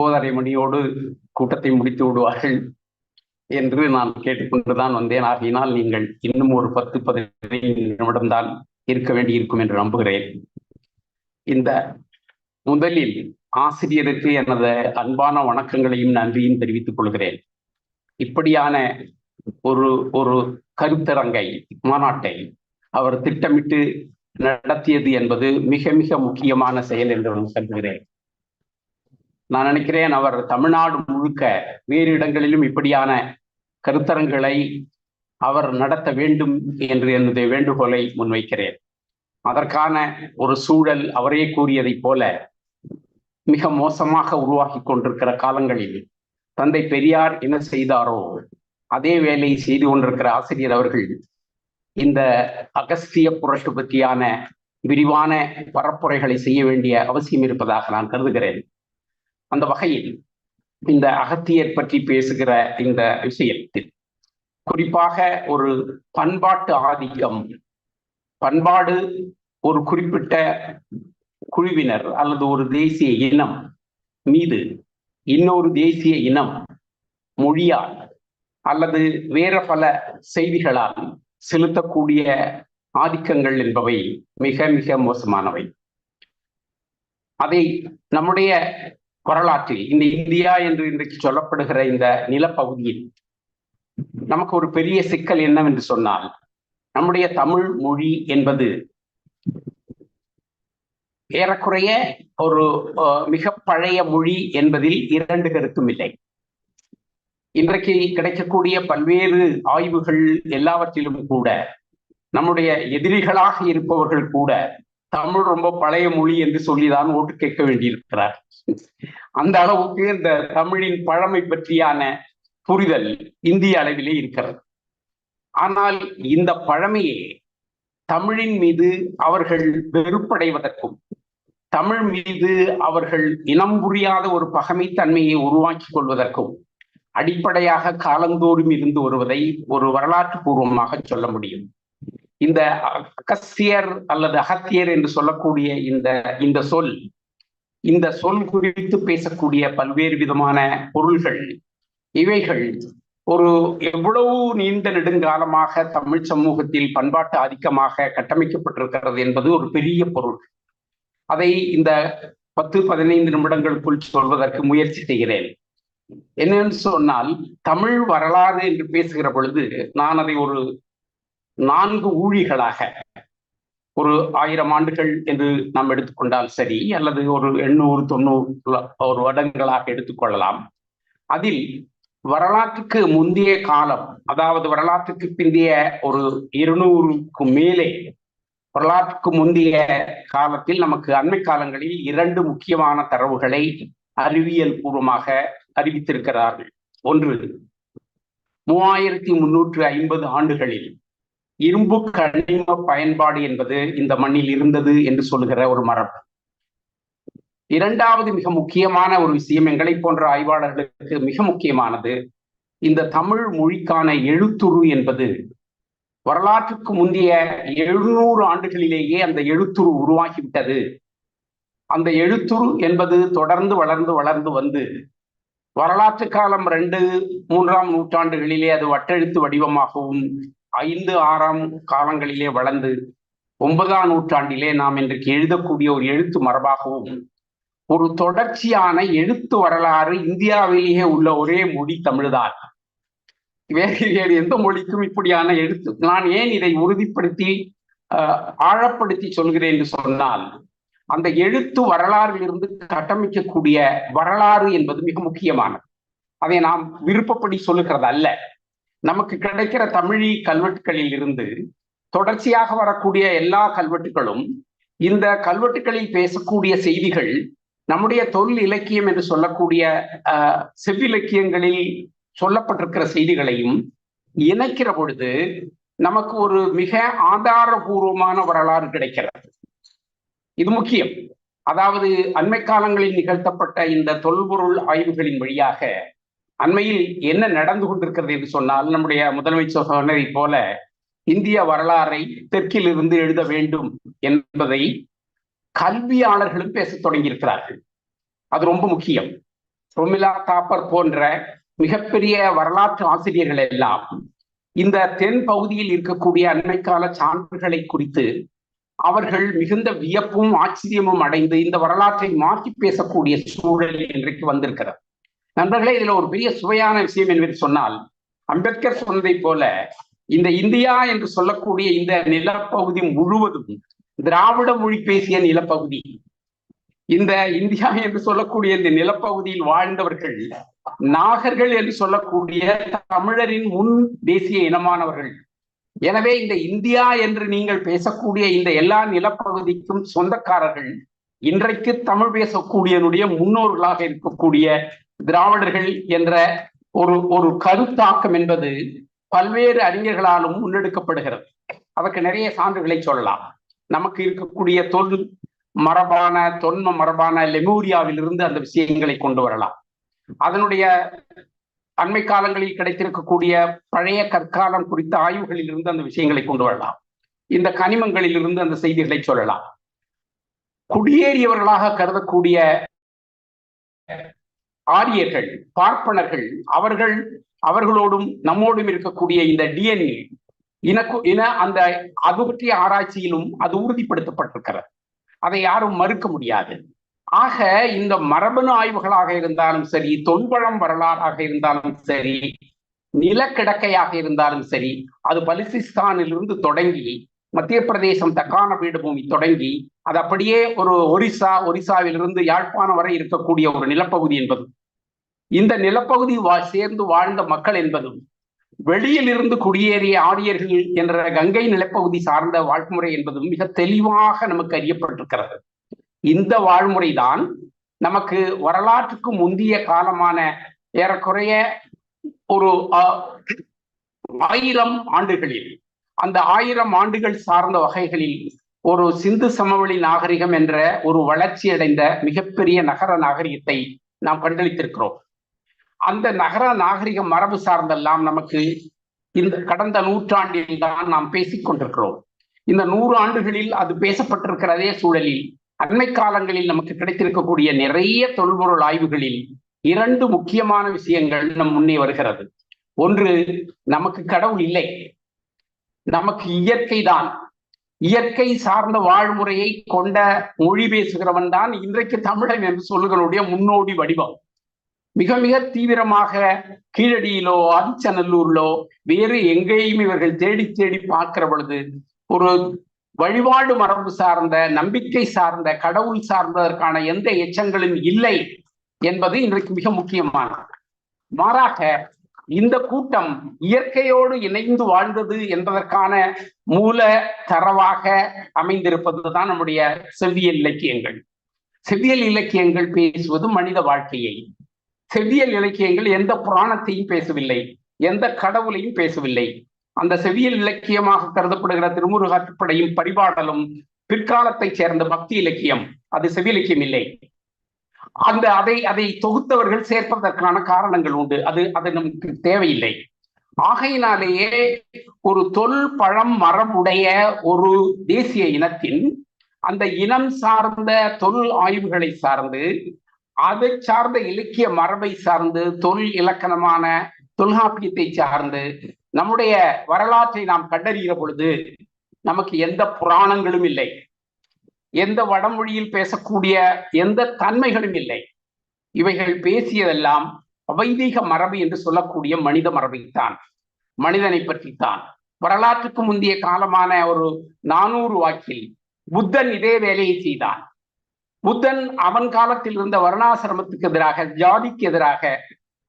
ஒன்பதரை மணியோடு கூட்டத்தை முடித்து விடுவார்கள் என்று நான் கேட்டுக்கொண்டுதான் வந்தேன். ஆகையினால் நீங்கள் இன்னும் ஒரு பத்து பதினைந்து நிமிடம்தான் இருக்க வேண்டியிருக்கும் என்று நம்புகிறேன். இந்த முதலில் ஆசிரியருக்கு எனது அன்பான வணக்கங்களையும் நன்றியும் தெரிவித்துக் கொள்கிறேன். இப்படியான ஒரு ஒரு கருத்தரங்கை மாநாட்டை அவர் திட்டமிட்டு நடத்தியது என்பது மிக மிக முக்கியமான செயல் என்று நான் கருதுகிறேன். நான் நினைக்கிறேன் அவர் தமிழ்நாடு முழுக்க வேறு இடங்களிலும் இப்படியான கருத்தரங்களை அவர் நடத்த வேண்டும் என்று என்னுடைய வேண்டுகோளை முன்வைக்கிறேன். அதற்கான ஒரு சூழல் அவரே கூறியதைப் போல மிக மோசமாக உருவாக்கி கொண்டிருக்கிற காலங்களில் தந்தை பெரியார் என்ன செய்தாரோ அதே வேலையை செய்து கொண்டிருக்கிற ஆசிரியர் அவர்கள் இந்த அகஸ்திய புரட்டு பற்றியான விரிவான பரப்புரைகளை செய்ய வேண்டிய அவசியம் இருப்பதாக நான் கருதுகிறேன். அந்த வகையில் இந்த அகத்தியர் பற்றி பேசுகிற இந்த விஷயத்தில் குறிப்பாக ஒரு பண்பாட்டு ஆதிக்கம் பண்பாடு ஒரு குறிப்பிட்ட குழுவினர் அல்லது ஒரு தேசிய இனம் மீது இன்னொரு தேசிய இனம் மொழியால் அல்லது வேற பல செய்திகளால் செலுத்தக்கூடிய ஆதிக்கங்கள் என்பவை மிக மிக மோசமானவை. அதை நம்முடைய வரலாற்றில் இந்த இந்தியா என்று இன்றைக்கு சொல்லப்படுகிற இந்த நிலப்பகுதியில் நமக்கு ஒரு பெரிய சிக்கல் என்னவென்று சொன்னால் நம்முடைய தமிழ் மொழி என்பது ஏறக்குறைய ஒரு மிக பழைய மொழி என்பதில் இரண்டு கருத்தும் இல்லை. இன்றைக்கு கிடைக்கக்கூடிய பல்வேறு ஆய்வுகள் எல்லாவற்றிலும் கூட நம்முடைய எதிரிகளாக இருப்பவர்கள் கூட தமிழ் ரொம்ப பழைய மொழி என்று சொல்லிதான் ஓட்டு கேட்க வேண்டியிருக்கிறார். அந்த அளவுக்கு இந்த தமிழின் பழமை பற்றியான புரிதல் இந்திய அளவிலே இருக்கிறது. ஆனால் இந்த பழமையே தமிழின் மீது அவர்கள் வெறுப்படைவதற்கும் தமிழ் மீது அவர்கள் இனம் புரியாத ஒரு பகமைத்தன்மையை உருவாக்கி கொள்வதற்கும் அடிப்படையாக காலந்தோறும் இருந்து வருவதை ஒரு வரலாற்று பூர்வமாக சொல்ல முடியும். இந்த அகஸ்தியர் அல்லது அகத்தியர் என்று சொல்லக்கூடிய இந்த இந்த சொல் இந்த சொல் குறித்து பேசக்கூடிய பல்வேறு விதமான பொருள்கள் இவைகள் ஒரு எவ்வளவு நீண்ட நெடுங்காலமாக தமிழ் சமூகத்தில் பண்பாட்டு ஆதிக்கமாக கட்டமைக்கப்பட்டிருக்கிறது என்பது ஒரு பெரிய பொருள். அதை இந்த பத்து பதினைந்து நிமிடங்களுக்குள் சொல்வதற்கு முயற்சி செய்கிறேன். என்னன்னு சொன்னால் தமிழ் வரலாறு என்று பேசுகிற பொழுது நான் அதை ஒரு நான்கு ஊழிகளாக. ஒரு ஆயிரம் ஆண்டுகள் என்று நாம் எடுத்துக்கொண்டால் சரி அல்லது ஒரு எண்ணூறு தொண்ணூறு ஒரு வருடங்களாக எடுத்துக்கொள்ளலாம். அதில் வரலாற்றுக்கு முந்தைய காலம் அதாவது வரலாற்றுக்கு பிந்தைய ஒரு இருநூறுக்கு மேலே வரலாற்றுக்கு முந்தைய காலத்தில் நமக்கு அண்மை காலங்களில் இரண்டு முக்கியமான தரவுகளை அறிவியல் பூர்வமாக அறிவித்திருக்கிறார்கள். ஒன்று மூவாயிரத்தி முன்னூற்று ஐம்பது ஆண்டுகளில் இரும்பு கனிம பயன்பாடு என்பது இந்த மண்ணில் இருந்தது என்று சொல்லுகிற ஒரு மரபு. இரண்டாவது மிக முக்கியமான ஒரு விஷயம் எங்களை போன்ற ஆய்வாளர்களுக்கு மிக முக்கியமானது இந்த தமிழ் மொழிக்கான எழுத்துரு என்பது. வரலாற்றுக்கு முந்தைய எழுநூறு ஆண்டுகளிலேயே அந்த எழுத்துரு உருவாகிவிட்டது. அந்த எழுத்துரு என்பது தொடர்ந்து வளர்ந்து வளர்ந்து வந்து வரலாற்று காலம் ரெண்டு மூன்றாம் நூற்றாண்டுகளிலே அது வட்டெழுத்து வடிவமாகவும் ஐந்து ஆறாம் காலங்களிலே வளர்ந்து ஒன்பதாம் நூற்றாண்டிலே நாம் இன்றைக்கு எழுதக்கூடிய ஒரு எழுத்து மரபாகவும் ஒரு தொடர்ச்சியான எழுத்து வரலாறு இந்தியாவிலேயே உள்ள ஒரே மொழி தமிழ்தான். வேறு வேறு எந்த மொழிக்கும் இப்படியான எழுத்து நான் ஏன் இதை உறுதிப்படுத்தி ஆழப்படுத்தி சொல்கிறேன் என்று சொன்னால் அந்த எழுத்து வரலாறில் இருந்து கட்டமைக்கக்கூடிய வரலாறு என்பது மிக முக்கியமானது. அதை நாம் விருப்பப்படி சொல்லுகிறது அல்ல நமக்கு கிடைக்கிற தமிழி கல்வெட்டுகளில் இருந்து தொடர்ச்சியாக வரக்கூடிய எல்லா கல்வெட்டுகளும் இந்த கல்வெட்டுகளில் பேசக்கூடிய செய்திகள் நம்முடைய தொல் இலக்கியம் என்று சொல்லக்கூடிய செவ்விலக்கியங்களில் சொல்லப்பட்டிருக்கிற செய்திகளையும் இணைக்கிற பொழுது நமக்கு ஒரு மிக ஆதாரபூர்வமான வரலாறு கிடைக்கிறது. இது முக்கியம். அதாவது அண்மை காலங்களில் நிகழ்த்தப்பட்ட இந்த தொல்பொருள் ஆய்வுகளின் வழியாக அண்மையில் என்ன நடந்து கொண்டிருக்கிறது என்று சொன்னால் நம்முடைய முதலமைச்சர் சொன்னதை போல இந்திய வரலாறை தெற்கில் இருந்து எழுத வேண்டும் என்பதை கல்வியாளர்களும் பேசத் தொடங்கியிருக்கிறார்கள். அது ரொம்ப முக்கியம். ரொமிலா தாப்பர் போன்ற மிகப்பெரிய வரலாற்று ஆசிரியர்கள் எல்லாம் இந்த தென் பகுதியில் இருக்கக்கூடிய அண்மைக்கால சான்றுகளை குறித்து அவர்கள் மிகுந்த வியப்பும் ஆச்சரியமும் அடைந்து இந்த வரலாற்றை மாற்றி பேசக்கூடிய சூழல் இன்றைக்கு வந்திருக்கிறது. நண்பர்களே இதுல ஒரு பெரிய சுவையான விஷயம் என்பது சொன்னால் அம்பேத்கர் சொன்னதை போல இந்த இந்தியா என்று சொல்லக்கூடிய இந்த நிலப்பகுதி முழுவதும் திராவிட மொழி பேசிய நிலப்பகுதி இந்த இந்தியா என்று சொல்லக்கூடிய இந்த நிலப்பகுதியில் வாழ்ந்தவர்கள் நாகர்கள் என்று சொல்லக்கூடிய தமிழரின் முன் தேசிய இனமானவர்கள். எனவே இந்த இந்தியா என்று நீங்கள் பேசக்கூடிய இந்த எல்லா நிலப்பகுதிக்கும் சொந்தக்காரர்கள் இன்றைக்கு தமிழ் பேசக்கூடியனுடைய முன்னோர்களாக இருக்கக்கூடிய திராவிடர்கள் என்ற ஒரு ஒரு கருத்தாக்கம் என்பது பல்வேறு அறிஞர்களாலும் முன்னெடுக்கப்படுகிறது. அதற்கு நிறைய சான்றுகளை சொல்லலாம். நமக்கு இருக்கக்கூடிய தொல் மரபான தொன்ம மரபான லெமூரியாவில் இருந்து அந்த விஷயங்களை கொண்டு வரலாம். அதனுடைய அண்மை காலங்களில் கிடைத்திருக்கக்கூடிய பழைய கற்காலம் குறித்த ஆய்வுகளில் இருந்து அந்த விஷயங்களை கொண்டு வரலாம். இந்த கனிமங்களில் இருந்து அந்த செய்திகளை சொல்லலாம். குடியேறியவர்களாக கருதக்கூடிய ஆரியர்கள் பார்ப்பனர்கள் அவர்கள் அவர்களோடும் நம்மோடும் இருக்கக்கூடிய இந்த டிஎன்ஏ இனக்கு இன அந்த அது பற்றிய ஆராய்ச்சியிலும் அது உறுதிப்படுத்தப்பட்டிருக்கிறது. அதை யாரும் மறுக்க முடியாது. ஆக இந்த மரபணு ஆய்வுகளாக இருந்தாலும் சரி தொன்பழம் வரலாறாக இருந்தாலும் சரி நிலக்கிடக்கையாக இருந்தாலும் சரி அது பலுசிஸ்தானிலிருந்து தொடங்கி மத்திய பிரதேசம் தக்கான பீடபூமி தொடங்கி அது அப்படியே ஒரு ஒரிசா ஒரிசாவிலிருந்து யாழ்ப்பாணம் வரை இருக்கக்கூடிய ஒரு நிலப்பகுதி என்பது. இந்த நிலப்பகுதி வா சேர்ந்து வாழ்ந்த மக்கள் என்பதும் வெளியில் இருந்து குடியேறிய ஆரியர்கள் என்ற கங்கை நிலப்பகுதி சார்ந்த வாழ்முறை என்பதும் மிக தெளிவாக நமக்கு அறியப்பட்டிருக்கிறது. இந்த வாழ்முறைதான் நமக்கு வரலாற்றுக்கு முந்திய காலமான ஏறக்குறைய ஒரு ஆயிரம் ஆண்டுகளில் அந்த ஆயிரம் ஆண்டுகள் சார்ந்த வகைகளில் ஒரு சிந்து சமவெளி நாகரிகம் என்ற ஒரு வளர்ச்சி அடைந்த மிகப்பெரிய நகர நாகரிகத்தை நாம் கண்டளித்திருக்கிறோம். அந்த நகர நாகரிக மரபு சார்ந்தெல்லாம் நமக்கு இந்த கடந்த நூற்றாண்டில் தான் நாம் பேசிக் கொண்டிருக்கிறோம். இந்த நூறு ஆண்டுகளில் அது பேசப்பட்டிருக்கிற அதே சூழலில் அண்மை காலங்களில் நமக்கு கிடைத்திருக்கக்கூடிய நிறைய தொல்பொருள் ஆய்வுகளில் இரண்டு முக்கியமான விஷயங்கள் நம் முன்னே வருகிறது. ஒன்று நமக்கு கடவுள் இல்லை. நமக்கு இயற்கை தான். இயற்கை சார்ந்த வாழ்முறையை கொண்ட மொழி பேசுகிறவன் தான் இன்றைக்கு தமிழன் என்று சொல்லுகளுடைய முன்னோடி வடிவம். மிக மிக தீவிரமாக கீழடியிலோ ஆதிச்சநல்லூர்லோ வேறு எங்கேயும் இவர்கள் தேடி தேடி பார்க்கிற பொழுது ஒரு வழிபாடு மரபு சார்ந்த நம்பிக்கை சார்ந்த கடவுள் சார்ந்ததற்கான எந்த எச்சங்களும் இல்லை என்பது இன்றைக்கு மிக முக்கியமானது. மாறாக இந்த கூட்டம் இயற்கையோடு இணைந்து வாழ்ந்தது என்பதற்கான மூல தரவாக அமைந்திருப்பதுதான் நம்முடைய செவ்வியல் இலக்கியங்கள். செவ்வியல் இலக்கியங்கள் பேசுவது மனித வாழ்க்கையை செவ்வியல் இலக்கியங்கள் எந்த புராணத்தையும் பேசவில்லை எந்த கடவுளையும் பேசவில்லை. அந்த செவியல் இலக்கியமாக கருதப்படுகிற திருமுருகாற்றுப்படையும் பரிபாடலும் பிற்காலத்தை சேர்ந்த பக்தி இலக்கியம் அது செவிலக்கியம் இல்லை. அந்த அதை அதை தொகுத்தவர்கள் சேர்ப்பதற்கான காரணங்கள் உண்டு அது அது நமக்கு தேவையில்லை. ஆகையினாலேயே ஒரு தொல் பழம் மரபுடைய ஒரு தேசிய இனத்தின் அந்த இனம் சார்ந்த தொல் ஆய்வுகளை சார்ந்து அதை சார்ந்த இலக்கிய மரபை சார்ந்து தொல் இலக்கணமான தொல்காப்பியத்தை சார்ந்து நம்முடைய வரலாற்றை நாம் கண்டறிகிற பொழுது நமக்கு எந்த புராணங்களும் இல்லை. எந்த வடமொழியில் பேசக்கூடிய எந்த தன்மைகளும் இல்லை. இவைகள் பேசியதெல்லாம் வைதீக மரபு என்று சொல்லக்கூடிய மனித மரபைத்தான். மனிதனை பற்றித்தான். வரலாற்றுக்கு முந்தைய காலமான ஒரு நானூறு வாக்கில் புத்தன் இதே வேலையை செய்தான். புத்தன் அவன் காலத்தில் இருந்த வர்ணாசிரமத்துக்கு எதிராக ஜாதிக்கு எதிராக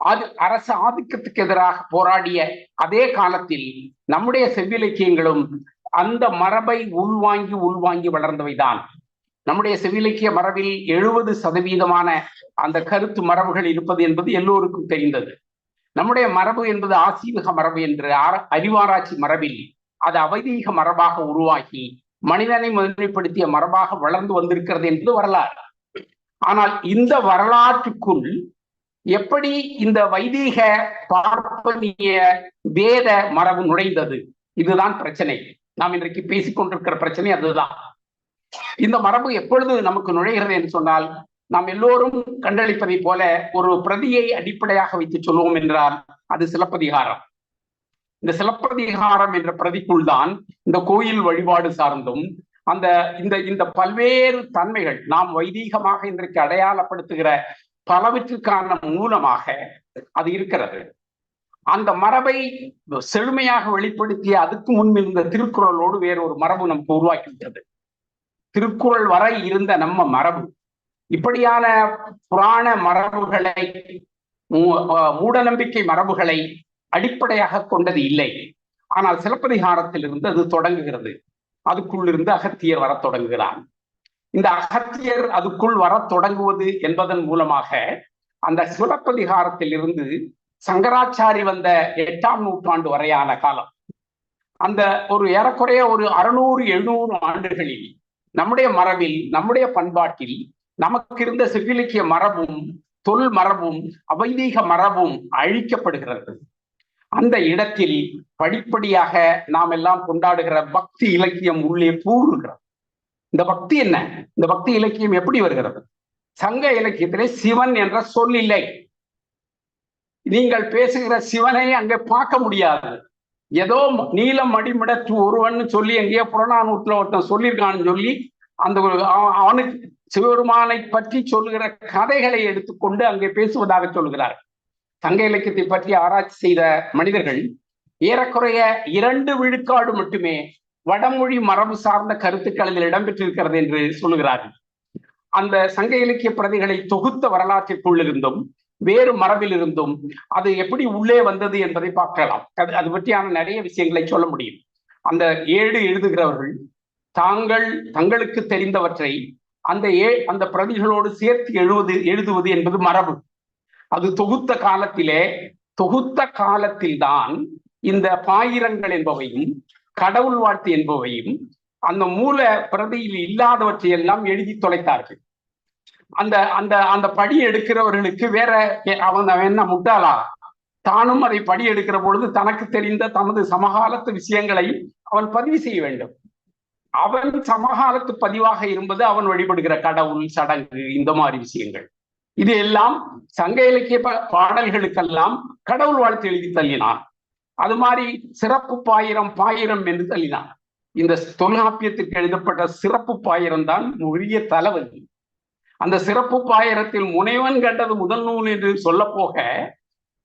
அது அரசு ஆதிக்கத்துக்கு எதிராக போராடிய அதே காலத்தில் நம்முடைய செவ்விலக்கியங்களும் அந்த மரபை உள்வாங்கி உள்வாங்கி வளர்ந்தவைதான். நம்முடைய செவிலக்கிய மரபில் எழுபது சதவீதமான அந்த கருத்து மரபுகள் இருப்பது என்பது எல்லோருக்கும் தெரிந்தது. நம்முடைய மரபு என்பது ஆசீவக மரபு என்று அறிவாராய்ச்சி மரபில் அது அவைதீக மரபாக உருவாகி மனிதனை முதன்மைப்படுத்திய மரபாக வளர்ந்து வந்திருக்கிறது என்பது வரலாறு. ஆனால் இந்த வரலாற்றுக்குள் எப்படி இந்த வைதீக பார்ப்பனிய வேத மரபு நுழைந்தது? இதுதான் பிரச்சனை. நாம் இன்றைக்கு பேசிக் கொண்டிருக்கிற பிரச்சனை அதுதான். இந்த மரபு எப்பொழுது நமக்கு நுழைகிறது என்று சொன்னால் நாம் எல்லோரும் கண்டளிப்பதை போல ஒரு பிரதியை அடிப்படையாக வைத்து சொல்லுவோம் என்றால் அது சிலப்பதிகாரம். இந்த சிலப்பதிகாரம் என்ற பிரதிக்குள் தான் இந்த கோயில் வழிபாடு சார்ந்தும் அந்த இந்த இந்த பல்வேறு தன்மைகள் நாம் வைதீகமாக இன்றைக்கு அடையாளப்படுத்துகிற பலவற்றுக்கான மூலமாக அது இருக்கிறது. அந்த மரபை செழுமையாக வெளிப்படுத்திய அதுக்கு முன் இருந்த திருக்குறளோடு வேறொரு மரபு நமக்கு உருவாக்கிவிட்டது திருக்குறள் வரை இருந்த நம்ம மரபு. இப்படியான புராண மரபுகளை மூட நம்பிக்கை மரபுகளை அடிப்படையாக கொண்டது இல்லை. ஆனால் சிலப்பதிகாரத்தில் இருந்து அது தொடங்குகிறது. அதுக்குள்ளிருந்து அகத்தியர் வரத் தொடங்குகிறான் இந்த அகத்தியர் அதுக்குள் வரத் தொடங்குவது என்பதன் மூலமாக அந்த சிலப்பதிகாரத்தில் இருந்து சங்கராச்சாரி வந்த எட்டாம் நூற்றாண்டு வரையான காலம். அந்த ஒரு ஏறக்குறைய ஒரு அறுநூறு எழுநூறு ஆண்டுகளில் நம்முடைய மரபில் நம்முடைய பண்பாட்டில் நமக்கு இருந்த சிவிலிக்கிய மரபும் தொல் மரபும் அவைதீக மரபும் அழிக்கப்படுகிறது. அந்த இடத்தில் படிப்படியாக நாம் எல்லாம் கொண்டாடுகிற பக்தி இலக்கியம் உள்ளே பூருகிறது இந்த பக்தி என்ன? இந்த பக்தி இலக்கியம் எப்படி வருகிறது? சங்க இலக்கியத்திலே சிவன் என்ற சொல் இல்லை. நீங்கள் பேசுகிற சிவனை அங்கே பார்க்க முடியாது. ஏதோ நீலம் மடிமிடத்து ஒருவன் சொல்லி எங்கேயோ புறநானூற்றுல ஒருத்தன் சொல்லியிருக்கான்னு சொல்லி அந்த அவனுக்கு சிவபெருமானை பற்றி சொல்லுகிற கதைகளை எடுத்துக்கொண்டு அங்கே பேசுவதாக சொல்கிறார்கள். சங்க இலக்கியத்தை பற்றி ஆராய்ச்சி செய்த மனிதர்கள் ஏறக்குறைய இரண்டு விழுக்காடு மட்டுமே வடமொழி மரபு சார்ந்த கருத்துக்கள் இதில் இடம்பெற்றிருக்கிறது என்று சொல்லுகிறார்கள். அந்த சங்க இலக்கிய பிரதிகளை தொகுத்த வரலாற்றிற்குள்ளிருந்தும் வேறு மரபில் இருந்தும் அது எப்படி உள்ளே வந்தது என்பதை பார்க்கலாம். அது அது பற்றியான நிறைய விஷயங்களை சொல்ல முடியும். அந்த ஏடு எழுதுகிறவர்கள் தாங்கள் தங்களுக்கு தெரிந்தவற்றை அந்த ஏ அந்த பிரதிகளோடு சேர்த்து எழுவது எழுதுவது என்பது மரபு. அது தொகுத்த காலத்திலே தொகுத்த காலத்தில்தான் இந்த பாயிரங்கள் என்பவையும் கடவுள் வாழ்த்து என்பவையும் அந்த மூல பிரதியில் இல்லாதவற்றை எல்லாம் எழுதி தொலைத்தார்கள். அந்த அந்த அந்த படி எடுக்கிறவர்களுக்கு வேற அவன் என்ன முட்டாளா? தானும் அதை படி எடுக்கிற பொழுது தனக்கு தெரிந்த தமது சமகாலத்து விஷயங்களை அவன் பதிவு செய்ய வேண்டும். அவன் சமகாலத்து பதிவாக இருப்பது அவன் வழிபடுகிற கடவுள் சடங்கு இந்த மாதிரி விஷயங்கள். இது எல்லாம் சங்க இலக்கிய பாடல்களுக்கெல்லாம் கடவுள் வாழ்த்து எழுதி தள்ளினார். அது மாதிரி சிறப்பு பாயிரம் பாயிரம் என்று தள்ளினான் இந்த தொல்காப்பியத்திற்கு எழுதப்பட்ட சிறப்பு பாயிரம் தான் உரிய தலைவலி அந்த சிறப்பு பாயிரத்தில் முனைவன் கண்டது முதல் நூல் என்று சொல்ல போக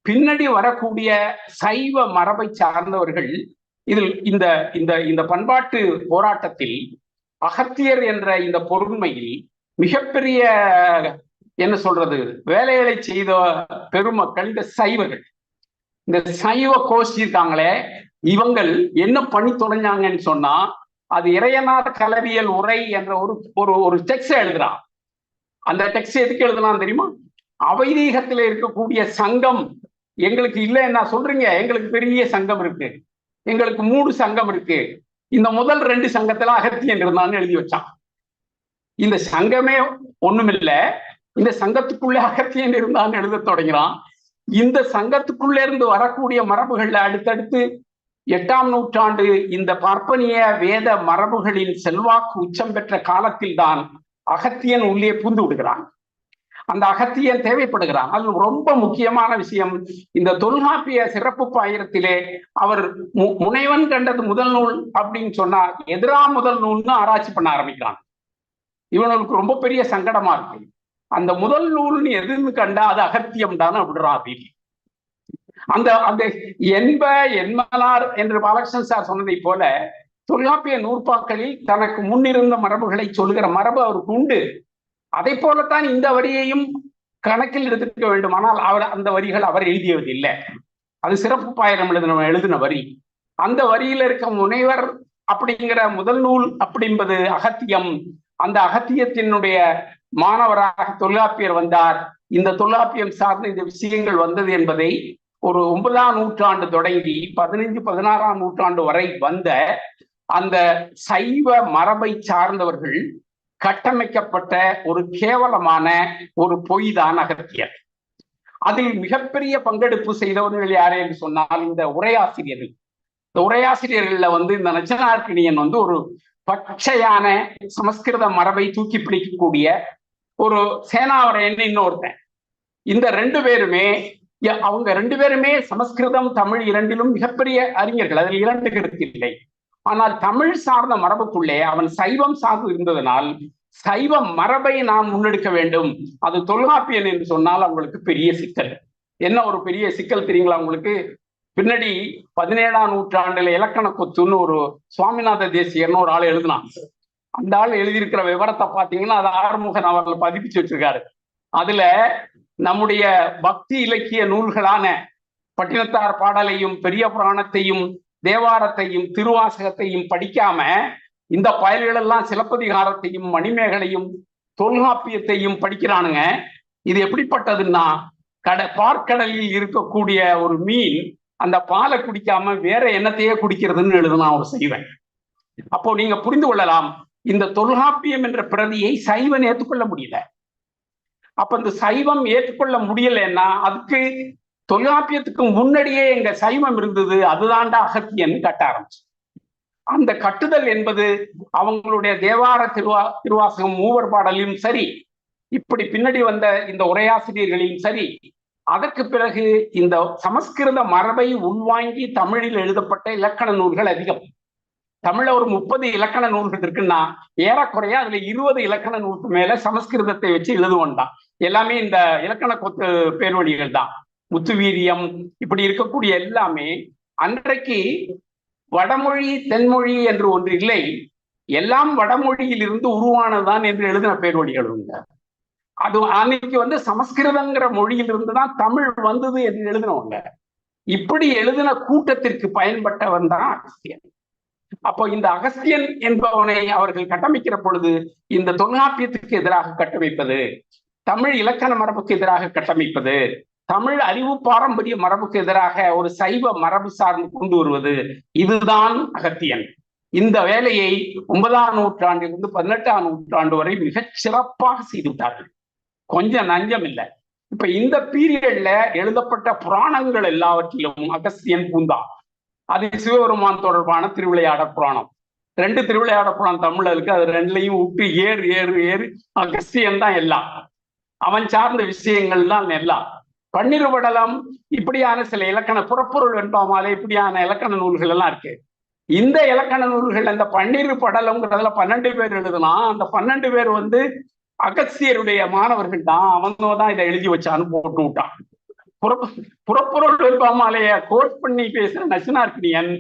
பின்னாடி வரக்கூடிய சைவ மரபை சார்ந்தவர்கள் இதில் இந்த இந்த இந்த பண்பாட்டு போராட்டத்தில் அகத்தியர் என்ற இந்த பொருண்மையில் மிகப்பெரிய என்ன சொல்றது? வேலைகளை செய்த பெருமக்கள் இந்த சைவர்கள். இந்த சைவ கோஷ்டி இருக்காங்களே இவங்கள் என்ன பண்ணி தொலைஞ்சாங்கன்னு சொன்னா அது இறையனார் கலவியல் உரை என்ற ஒரு ஒரு ஒரு டெக்ஸ்ட் எழுதுறான். அந்த டெக்ஸ்ட் எதுக்கு எழுதலாம் தெரியுமா? அவைதீகத்துல இருக்கக்கூடிய சங்கம் எங்களுக்கு இல்லை என்ன சொல்றீங்க எங்களுக்கு பெரிய சங்கம் இருக்கு எங்களுக்கு மூணு சங்கம் இருக்கு இந்த முதல் ரெண்டு சங்கத்துல அகத்தியன் இருந்தான்னு எழுதி வச்சான். இந்த சங்கமே ஒண்ணுமில்ல இந்த சங்கத்துக்குள்ளே அகத்தியன் இருந்தான்னு எழுத தொடங்கிறான். இந்த சங்கத்துக்குள்ள இருந்து வரக்கூடிய மரபுகள்ல அடுத்தடுத்து எட்டாம் நூற்றாண்டு இந்த பார்ப்பனிய வேத மரபுகளின் செல்வாக்கு உச்சம் பெற்ற காலத்தில் தான் அகத்தியன் உள்ளே புந்து விடுகிறான். அந்த அகத்தியன் தேவைப்படுகிறான். அது ரொம்ப முக்கியமான விஷயம். இந்த தொல்காப்பிய சிறப்பு பாயிரத்திலே அவர் முனைவன் கண்டது முதல் நூல் அப்படின்னு சொன்னா எதிரா முதல் நூல்னு ஆராய்ச்சி பண்ண ஆரம்பிக்கிறான். இவனுக்கு ரொம்ப பெரிய சங்கடமா இருக்கு. அந்த முதல் நூல்னு எதுன்னு கண்டா அது அகத்தியம் தானே அப்படின்றா அப்படின்னு அந்த அந்த என்ப என்மலார் என்று பாலகிருஷ்ணன் சார் சொன்னதை போல தொல்காப்பிய நூற்பாக்களில் தனக்கு முன்னிருந்த மரபுகளை சொல்லுகிற மரபு அவருக்கு உண்டு. அதை போலத்தான் இந்த வரியையும் கணக்கில் எடுத்துக்க வேண்டும். ஆனால் அவர் அந்த வரிகள் அவர் எழுதியதில்லை. அது சிறப்பு பாயிரம் எழுதின எழுதின வரி. அந்த வரியில இருக்க முனைவர் அப்படிங்கிற முதல் நூல் அப்படின்பது அகத்தியம். அந்த அகத்தியத்தினுடைய மாணவராக தொல்காப்பியர் வந்தார். இந்த தொல்காப்பியம் சார்ந்த இந்த விஷயங்கள் வந்தது என்பதை ஒரு ஒன்பதாம் நூற்றாண்டு தொடங்கி பதினைஞ்சு பதினாறாம் நூற்றாண்டு வரை வந்த அந்த சைவ மரபை சார்ந்தவர்கள் கட்டமைக்கப்பட்ட ஒரு கேவலமான ஒரு பொய் தான் அகத்தியர். அதில் மிகப்பெரிய பங்கெடுப்பு செய்தவர்கள் யார் என்று சொன்னால் இந்த உரையாசிரியர்கள். இந்த உரையாசிரியர்கள்ல வந்து இந்த நச்சனார்கிணியன் வந்து ஒரு பச்சையான சமஸ்கிருத மரபை தூக்கி பிடிக்கக்கூடிய ஒரு சேனாவரையன் இன்னொருத்தன். இந்த ரெண்டு பேருமே அவங்க ரெண்டு பேருமே சமஸ்கிருதம் தமிழ் இரண்டிலும் மிகப்பெரிய அறிஞர்கள். அதில் இரண்டு கருத்து இல்லை. ஆனால் தமிழ் சார்ந்த மரபுக்குள்ளே அவன் சைவம் சார்ந்து இருந்ததனால் சைவ மரபை நாம் முன்னெடுக்க வேண்டும். அது தொல்காப்பியன் என்று சொன்னால் அவங்களுக்கு பெரிய சிக்கல். என்ன ஒரு பெரிய சிக்கல் தெரியுங்களா உங்களுக்கு? பின்னாடி பதினேழாம் நூற்றாண்டுல இலக்கண கொத்துன்னு ஒரு சுவாமிநாத தேசியர்னு ஒரு ஆள் எழுதினான். அந்த ஆள் எழுதியிருக்கிற விவரத்தை பார்த்தீங்கன்னா அது ஆறுமுகன் அவர்கள் பதிப்பிச்சு வச்சிருக்காரு. அதுல நம்முடைய பக்தி இலக்கிய நூல்களான பட்டினத்தார் பாடலையும் பெரிய புராணத்தையும் தேவாரத்தையும் திருவாசகத்தையும் படிக்காம இந்த பயல்களெல்லாம் சிலப்பதிகாரத்தையும் மணிமேகலையும் தொல்காப்பியத்தையும் படிக்கிறானுங்க. இது எப்படிப்பட்டதுன்னா கட பார்க்கடலில் இருக்கக்கூடிய ஒரு மீன் அந்த பாலை குடிக்காம வேற என்னத்தையே குடிக்கிறதுன்னு எழுதுனா ஒரு சைவன் அப்போ நீங்க புரிந்து கொள்ளலாம் இந்த தொல்காப்பியம் என்ற பிரதியை சைவன் ஏற்றுக்கொள்ள முடியல. அப்ப இந்த சைவம் ஏற்றுக்கொள்ள முடியலன்னா அதுக்கு தொல்காப்பியத்துக்கு முன்னாடியே எங்க சைவம் இருந்தது அதுதான்டா அகத்தியன் கட்ட ஆரம்பிச்சு. அந்த கட்டுதல் என்பது அவங்களுடைய தேவார திருவா திருவாசகம் மூவர் பாடலையும் சரி இப்படி பின்னாடி வந்த இந்த உரையாசிரியர்களையும் சரி அதற்கு பிறகு இந்த சமஸ்கிருத மரபை உள்வாங்கி தமிழில் எழுதப்பட்ட இலக்கண நூல்கள் அதிகம். தமிழ்ல ஒரு முப்பது இலக்கண நூல்கள் இருக்குன்னா ஏறக்குறைய அதுல இருபது இலக்கண நூலுக்கு மேல சமஸ்கிருதத்தை வச்சு எழுதுவோம் தான். எல்லாமே இந்த இலக்கண கொத்து பேர்வழிகள் தான். முத்துவீரியம் இப்படி இருக்கக்கூடிய எல்லாமே அன்றைக்கு வடமொழி தென்மொழி என்று ஒன்று இல்லை எல்லாம் வடமொழியில் இருந்து உருவானதுதான் என்று எழுதின பேர்வழிகள் உண்டு. அது அன்னைக்கு வந்து சமஸ்கிருதங்கிற மொழியிலிருந்து தான் தமிழ் வந்தது என்று எழுதினவங்க. இப்படி எழுதின கூட்டத்திற்கு பயன்பட்டவன் தான் அகஸ்தியன். அப்போ இந்த அகஸ்தியன் என்பவனை அவர்கள் கட்டமைக்கிற பொழுது இந்த தொல்காப்பியத்துக்கு எதிராக கட்டமைப்பது தமிழ் இலக்கண மரபுக்கு எதிராக கட்டமைப்பது தமிழ் அறிவு பாரம்பரிய மரபுக்கு எதிராக ஒரு சைவ மரபு சார்ந்து கொண்டு வருவது இதுதான் அகத்தியன் இந்த வேலையை ஒன்பதாம் நூற்றாண்டிலிருந்து பதினெட்டாம் நூற்றாண்டு வரை மிகச் சிறப்பாக செய்து விட்டார்கள் கொஞ்சம் நஞ்சம் இல்லை. இப்ப இந்த பீரியட்ல எழுதப்பட்ட புராணங்கள் எல்லாவற்றிலும் அகஸ்தியன் பூந்தா. அது சிவபெருமான் தொடர்பான திருவிளையாடற் புராணம். ரெண்டு திருவிளையாடற் புராணம் தமிழ்ல இருக்கு. அது ரெண்டுலையும் விட்டு ஏறு ஏறு ஏறு. அகஸ்தியன் தான் எல்லாம் அவன் சார்ந்த விஷயங்கள் தான் எல்லாம் பன்னிரு படலம் இப்படியான சில இலக்கண புறப்பொருள் வெண்பாமாலை இப்படியான இலக்கண நூல்கள் எல்லாம் இருக்கு. இந்த இலக்கண நூல்கள் அந்த பன்னிரு படலம்ங்கிறதுல பன்னெண்டு பேர் எழுதுனா அந்த பன்னெண்டு பேர் வந்து அகஸ்தியருடைய மாணவர்கள் தான் அவங்க தான் இதை எழுதி வச்சான்னு போட்டு விட்டான். புறப்ப புறப்பொருள் வெண்பாமாலைய கோட் பண்ணி பேசுற நச்சினார்க்கினியன்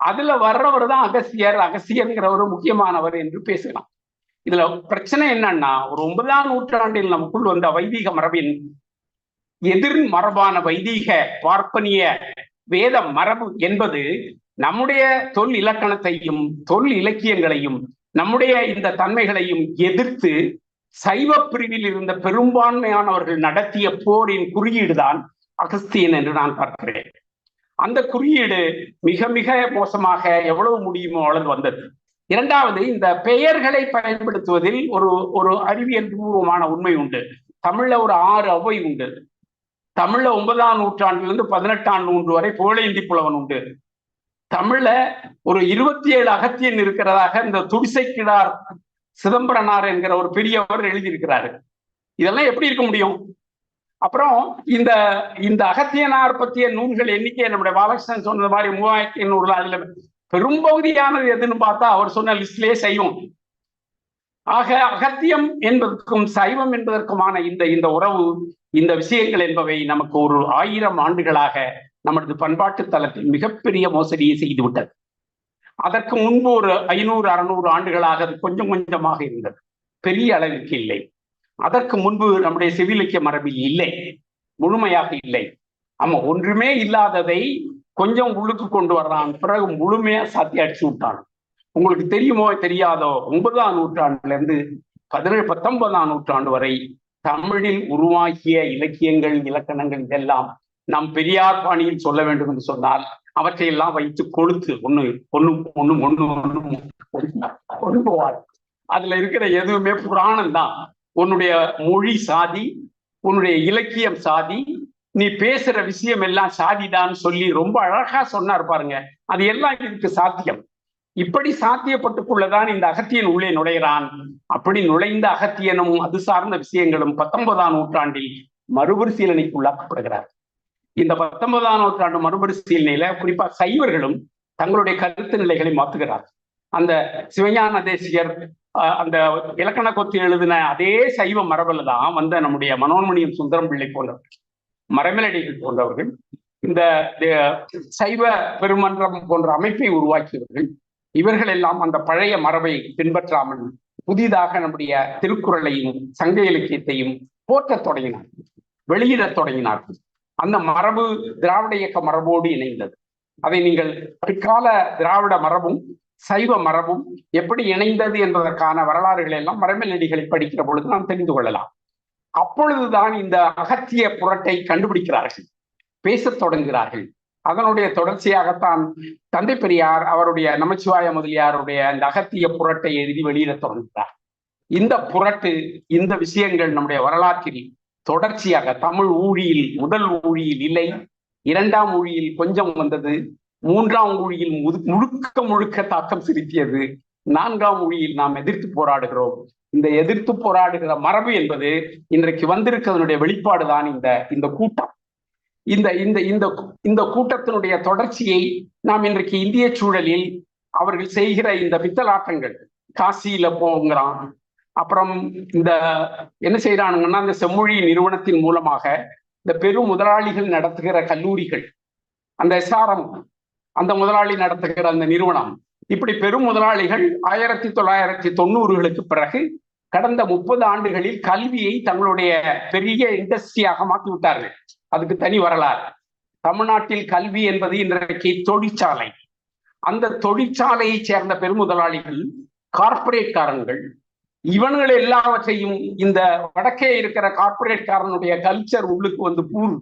அதுல வர்றவர் தான் அகஸ்தியர் அகஸ்தியர்ங்கிற ஒரு முக்கியமானவர் என்று பேசலாம். இதுல பிரச்சனை என்னன்னா ஒரு ஒன்பதாம் நூற்றாண்டில் நமக்குள் வந்த வைதிக மரபின் எதிர் மரபான வைதீக பார்ப்பனிய வேத மரபு என்பது நம்முடைய தொல் இலக்கணத்தையும் தொல் இலக்கியங்களையும் நம்முடைய இந்த தன்மைகளையும் எதிர்த்து சைவ பிரிவில் இருந்த பெரும்பான்மையானவர்கள் நடத்திய போரின் குறியீடுதான் அகஸ்தியன் என்று நான் பார்க்கிறேன். அந்த குறியீடு மிக மிக மோசமாக எவ்வளவு முடியுமோ அவ்வளவு வந்தது. இரண்டாவது இந்த பெயர்களை பயன்படுத்துவதில் ஒரு ஒரு அறிவியல் பூர்வமான உண்மை உண்டு. தமிழ்ல ஒரு ஆறு அவை உண்டு. தமிழ்ல ஒன்பதாம் நூற்றாண்டிலிருந்து பதினெட்டாம் நூற்று வரை புகழேந்தி புலவன் உண்டு. தமிழ்ல ஒரு இருபத்தி ஏழு அகத்தியன் இருக்கிறதாக இந்த துடிசைக்கிடார் சிதம்பரனார் என்கிற ஒரு பெரியவர் எழுதியிருக்கிறாரு. இதெல்லாம் எப்படி இருக்க முடியும்? அப்புறம் இந்த இந்த அகத்தியனார் பற்றிய நூல்கள் எண்ணிக்கை நம்முடைய பாலகிருஷ்ணன் சொன்னது மாதிரி மூவாயிரத்தி எண்ணூறுல அதுல பெரும்பகுதியானது எதுன்னு பார்த்தா அவர் சொன்ன லிஸ்ட்லயே சைவம். ஆக அகத்தியம் என்பதற்கும் சைவம் என்பதற்குமான இந்த இந்த உறவு இந்த விஷயங்கள் என்பவை நமக்கு ஒரு ஆயிரம் ஆண்டுகளாக நமது பண்பாட்டு தளத்தில் மிகப்பெரிய மோசடியை செய்துவிட்டது அதற்கு முன்பு ஒரு ஐநூறு அறுநூறு ஆண்டுகளாக அது கொஞ்சம் கொஞ்சமாக இருந்தது. பெரிய அளவிற்கு இல்லை. அதற்கு முன்பு நம்முடைய செவிலக்கிய மரபில் இல்லை. முழுமையாக இல்லை. ஆமா ஒன்றுமே இல்லாததை கொஞ்சம் உள்ளுக்கு கொண்டு வர்றான். பிறகு முழுமையா சாத்தி அடிச்சு விட்டான். உங்களுக்கு தெரியுமோ தெரியாதோ ஒன்பதாம் நூற்றாண்டுல இருந்து பதினேழு பத்தொன்பதாம் நூற்றாண்டு வரை தமிழில் உருவாகிய இலக்கியங்கள் இலக்கணங்கள் இதெல்லாம் நாம் பெரியார் பாணியில் சொல்ல வேண்டும் என்று சொன்னால் அவற்றையெல்லாம் வைத்து கொளுத்து. ஒண்ணு ஒண்ணு ஒண்ணு ஒண்ணு ஒண்ணு ஒண்ணுவார் அதுல இருக்கிற எதுவுமே புராணம் தான். உன்னுடைய மொழி சாதி உன்னுடைய இலக்கியம் சாதி நீ பேசுற விஷயம் எல்லாம் சாதிதான்னு சொல்லி ரொம்ப அழகா சொன்னார் பாருங்க. அது எல்லாம் இதுக்கு சாத்தியம். இப்படி சாத்தியப்பட்டுக்குள்ளதான் இந்த அகத்தியன் உள்ளே நுழைகிறான். அப்படி நுழைந்த அகத்தியனும் அது சார்ந்த விஷயங்களும் பத்தொன்பதாம் நூற்றாண்டில் மறுபரிசீலனைக்குள்ளாக்கப்படுகிறார். இந்த பத்தொன்பதாம் நூற்றாண்டு மறுபரிசீலனையில குறிப்பா சைவர்களும் தங்களுடைய கருத்து நிலைகளை மாத்துகிறார் அந்த சிவஞான தேசிகர் அந்த இலக்கண கொத்து எழுதின அதே சைவ மரபில் தான் வந்த நம்முடைய மனோன்மணியம் சுந்தரம் பிள்ளை போன்றவர்கள் மரமலடிகள் போன்றவர்கள் இந்த சைவ பெருமன்றம் போன்ற அமைப்பை உருவாக்கியவர்கள் இவர்கள் எல்லாம் அந்த பழைய மரபை பின்பற்றாமல் புதிதாக நம்முடைய திருக்குறளையும் சங்க இலக்கியத்தையும் போற்றத் தொடங்கினார்கள் வெளியிடத் தொடங்கினார்கள். அந்த மரபு திராவிட இயக்க மரபோடு இணைந்தது. அதை நீங்கள் பிற்கால திராவிட மரபும் சைவ மரபும் எப்படி இணைந்தது என்பதற்கான வரலாறுகளை எல்லாம் மரமெல்லடிகளை படிக்கிற பொழுது நாம் தெரிந்து கொள்ளலாம். அப்பொழுதுதான் இந்த அகத்திய புரட்டை கண்டுபிடிக்கிறார்கள். பேசத் தொடங்குகிறார்கள். அதனுடைய தொடர்ச்சியாகத்தான் தந்தை பெரியார் அவருடைய நமச்சிவாய முதலியாருடைய அந்த அகத்திய புரட்டை எழுதி வெளியிடத் தொடங்குகிறார். இந்த புரட்டு இந்த விஷயங்கள் நம்முடைய வரலாற்றில் தொடர்ச்சியாக தமிழ் ஊழியில் முதல் ஊழியில் இல்லை இரண்டாம் ஊழியில் கொஞ்சம் வந்தது மூன்றாம் ஊழியில் முழுக்க முழுக்க தாக்கம் செலுத்தியது நான்காம் ஊழியில் நாம் எதிர்த்து போராடுகிறோம். இந்த எதிர்த்து போராடுகிற மரபு என்பது இன்றைக்கு வந்திருக்கிறதனுடைய வெளிப்பாடுதான் இந்த இந்த கூட்டம். இந்த இந்த இந்த இந்த கூட்டத்தினுடைய தொடர்ச்சியை நாம் இன்றைக்கு இந்திய சூழலில் அவர்கள் செய்கிற இந்த பித்தலாட்டங்கள் காசியில போங்கிறான் அப்புறம் இந்த என்ன செய்யறானுங்கன்னா இந்த செம்மொழி நிறுவனத்தின் மூலமாக இந்த பெரும் முதலாளிகள் நடத்துகிற கல்லூரிகள் அந்த எஸ்ஆர்எம் அந்த முதலாளி நடத்துகிற அந்த நிறுவனம் இப்படி பெரும் முதலாளிகள் ஆயிரத்தி தொள்ளாயிரத்தி தொண்ணூறுகளுக்கு பிறகு கடந்த முப்பது ஆண்டுகளில் கல்வியை தங்களுடைய பெரிய இண்டஸ்ட்ரியாக மாற்றி விட்டார்கள். அதுக்கு தனி வரலாறு. தமிழ்நாட்டில் கல்வி என்பது இன்றைக்கு தொழிற்சாலை. அந்த தொழிற்சாலையை சேர்ந்த பெருமுதலாளிகள் கார்ப்பரேட்காரங்கள் இவன்கள் எல்லாவற்றையும் இந்த வடக்கே இருக்கிற கார்ப்பரேட்காரனுடைய கல்ச்சர் உள்ளுக்கு வந்து பூர்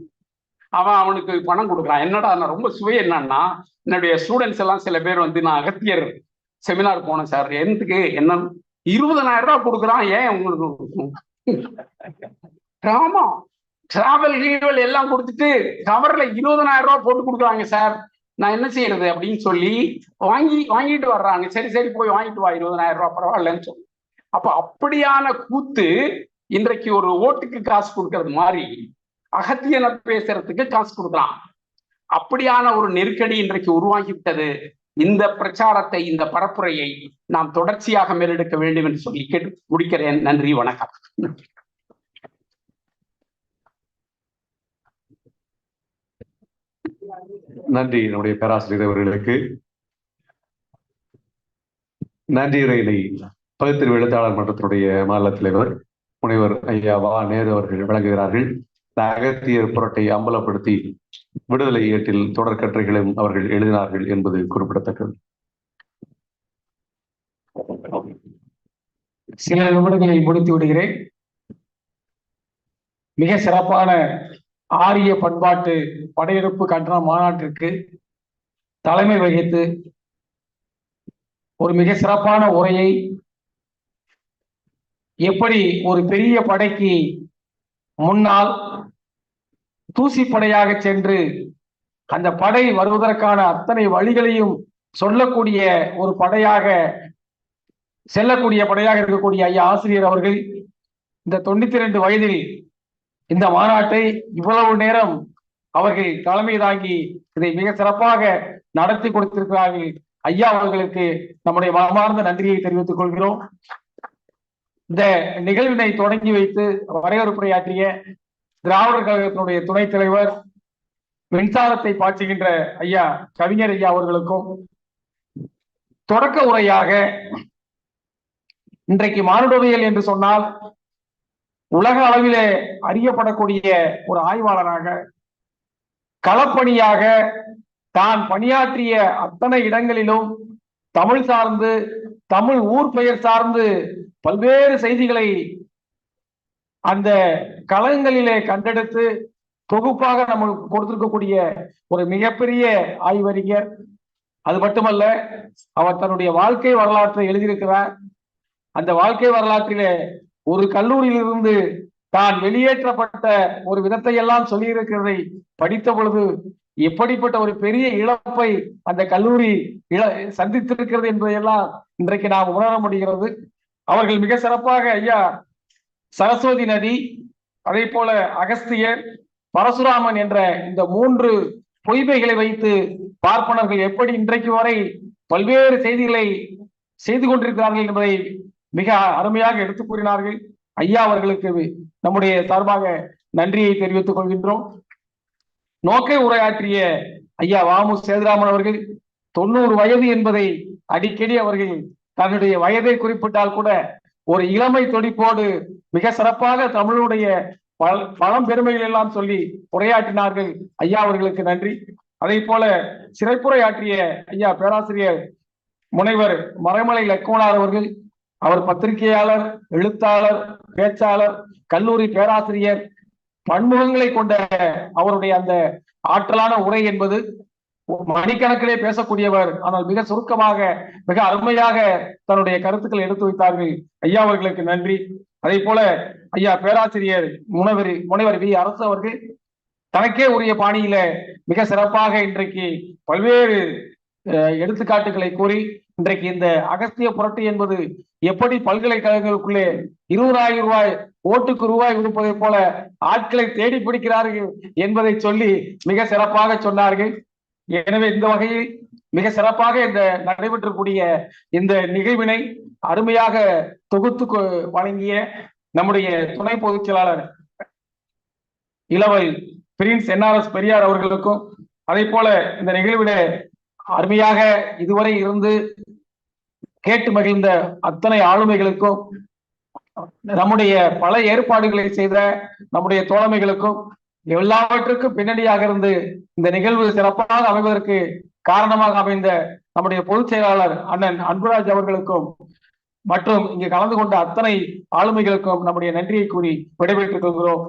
அவன் அவனுக்கு பணம் கொடுக்குறான். என்னடா நான் ரொம்ப சுவை என்னன்னா என்னுடைய ஸ்டூடெண்ட்ஸ் எல்லாம் சில பேர் வந்து நான் அகத்தியர் செமினார் போனேன் சார் என்னத்துக்கு? என்ன இருபதனாயிரம் ரூபாய் கொடுக்குறான். ஏன் உங்களுக்கு? ஆமா டிராவல் ரீவல் எல்லாம் கொடுத்துட்டு கவர்ல இருபதனாயிரம் ரூபாய் போட்டு கொடுக்குறாங்க சார் நான் என்ன செய்யறது அப்படின்னு சொல்லி வாங்கி வாங்கிட்டு வர்றாங்க. சரி சரி போய் வாங்கிட்டு வா. இருபதனாயிரம் ரூபாய் பரவாயில்லன்னு சொல்லி. அப்ப அப்படியான கூத்து இன்றைக்கு ஒரு ஓட்டுக்கு காசு கொடுக்கறது மாதிரி அகத்தியனை பேசுறதுக்கு காசு கொடுக்கலாம். அப்படியான ஒரு நெருக்கடி இன்றைக்கு உருவாகிவிட்டது. இந்த பிரச்சாரத்தை இந்த பரப்புரையை நாம் தொடர்ச்சியாக மேலெடுக்க வேண்டும் என்று சொல்லி கேட்டு முடிக்கிறேன். நன்றி வணக்கம். நன்றி என்னுடைய பேராசிரியர் அவர்களுக்கு. நன்றியுரையினை பகுத்தறிவு எழுத்தாளர் மன்றத்தினுடைய மாநில தலைவர் முனைவர் ஐயா வா நேரு அவர்கள் வழங்குகிறார்கள் இந்த அகத்தியர் புரட்டை அம்பலப்படுத்தி விடுதலை ஏட்டில் தொடர்கற்றைகளும் அவர்கள் எழுதினார்கள் என்பது குறிப்பிடத்தக்கது. சில நிமிடங்களை முடித்து விடுகிறேன். மிக சிறப்பான ஆரிய பண்பாட்டு படையெடுப்பு கண்டன மாநாட்டிற்கு தலைமை வகித்து ஒரு மிக சிறப்பான உரையை எப்படி ஒரு பெரிய படைக்கு முன்னால் தூசி படையாக சென்று அந்த படை வருவதற்கான அத்தனை வழிகளையும் சொல்லக்கூடிய ஒரு படையாக செல்லக்கூடிய படையாக இருக்கக்கூடிய ஐயா ஆசிரியர் அவர்கள் இந்த தொண்ணூத்தி ரெண்டு வயதில் இந்த மாநாட்டை இவ்வளவு நேரம் அவர்கள் தலைமை தாங்கி இதை மிக சிறப்பாக நடத்தி கொடுத்திருக்கிறார்கள். ஐயா அவர்களுக்கு நம்முடைய மனமார்ந்த நன்றியை தெரிவித்துக் கொள்கிறோம். இந்த நிகழ்வினை தொடங்கி வைத்து வரையறுப்புரையாற்றிய திராவிடர் கழகத்தினுடைய துணைத் தலைவர் மின்சாரத்தை பாய்ச்சுகின்ற ஐயா கவிஞர் ஐயா அவர்களுக்கும் தொடக்க உரையாக இன்றைக்கு மானுடவியல் என்று சொன்னால் உலக அளவிலே அறியப்படக்கூடிய ஒரு ஆய்வாளராக களப்பணியாக தான் பணியாற்றிய அத்தனை இடங்களிலும் தமிழ் சார்ந்து தமிழ் ஊர் பெயர் சார்ந்து பல்வேறு செய்திகளை அந்த களங்களிலே கண்டெடுத்து தொகுப்பாக நம்மளுக்கு கொடுத்திருக்கக்கூடிய ஒரு மிகப்பெரிய ஆய்வறிஞர். அது மட்டுமல்ல அவர் தன்னுடைய வாழ்க்கை வரலாற்றை எழுதியிருக்கிறார். அந்த வாழ்க்கை வரலாற்றிலே ஒரு கல்லூரியிலிருந்து தான் வெளியேற்றப்பட்ட ஒரு விதத்தை எல்லாம் சொல்லியிருக்கிறதை படித்த பொழுது எப்படிப்பட்ட ஒரு பெரிய இழப்பை அந்த கல்லூரி இழ சந்தித்திருக்கிறது என்பதையெல்லாம் இன்றைக்கு நாம் உணர முடிகிறது. அவர்கள் மிக சிறப்பாக ஐயா சரஸ்வதி நதி அதே போல அகஸ்தியர் பரசுராமன் என்ற இந்த மூன்று பொய்மைகளை வைத்து பார்ப்பனர்கள் எப்படி இன்றைக்கு வரை பல்வேறு செய்திகளை செய்து கொண்டிருக்கிறார்கள் என்பதை மிக அருமையாக எடுத்துக் கூறினார்கள். ஐயா அவர்களுக்கு நம்முடைய சார்பாக நன்றியை தெரிவித்துக் கொள்கின்றோம். நோக்கை உரையாற்றிய ஐயா வாமு சேதுராமன் அவர்கள் தொண்ணூறு வயது என்பதை அடிக்கடி அவர்கள் தன்னுடைய வயதை குறிப்பிட்டால் கூட ஒரு இளமை துடிப்போடு மிக சிறப்பாக தமிழனுடைய பல பழம் பெருமைகள் எல்லாம் சொல்லி உரையாற்றினார்கள் ஐயா அவர்களுக்கு நன்றி. அதே போல சிறைப்புரையாற்றிய ஐயா பேராசிரியர் முனைவர் மறைமலை லக்குமணார் அவர்கள் அவர் பத்திரிகையாளர் எழுத்தாளர் பேச்சாளர் கல்லூரி பேராசிரியர் பன்முகங்களை கொண்ட அவருடைய அந்த ஆற்றலான உரை என்பது மணிக்கணக்கிலே பேசக்கூடியவர் ஆனால் மிக சுருக்கமாக மிக அருமையாக தன்னுடைய கருத்துக்களை எடுத்து வைத்தார்கள். ஐயா அவர்களுக்கு நன்றி. அதே போல ஐயா பேராசிரியர் முனைவர் முனைவர் வி அரசு அவர்கள் தனக்கே உரிய பாணியில மிக சிறப்பாக இன்றைக்கு பல்வேறு அஹ், எடுத்துக்காட்டுகளை கூறி இன்றைக்கு இந்த அகஸ்திய புரட்டு என்பது எப்படி பல்கலைக்கழகங்களுக்குள்ளே இருபதாயிரம் ரூபாய் ஓட்டுக்கு ரூபாய் கொடுப்பதை போல ஆட்களை தேடி பிடிக்கிறார்கள் என்பதை சொல்லி மிக சிறப்பாக சொன்னார்கள். எனவே இந்த வகையில் மிக சிறப்பாக இந்த நடைபெற்றக்கூடிய இந்த நிகழ்வினை அருமையாக தொகுத்து கொ- வழங்கிய நம்முடைய துணை பொதுச் செயலாளர் இளவல் பிரின்ஸ் என்ஆர்எஸ் பெரியார் அவர்களுக்கும் அதே போல இந்த நிகழ்வில அருமையாக இதுவரை இருந்து கேட்டு மகிழ்ந்த அத்தனை ஆளுமைகளுக்கும் நம்முடைய பல ஏற்பாடுகளை செய்த நம்முடைய தோழமைகளுக்கும் எல்லாவற்றுக்கும் பின்னணியாக இருந்து இந்த நிகழ்வு சிறப்பாக அமைவதற்கு காரணமாக அமைந்த நம்முடைய பொதுச் செயலாளர் அண்ணன் அன்புராஜ் அவர்களுக்கும் மற்றும் இங்கு கலந்து கொண்ட அத்தனை ஆளுமைகளுக்கும் நம்முடைய நன்றியை கூறி விடைபெற்றுக் கொள்கிறோம்.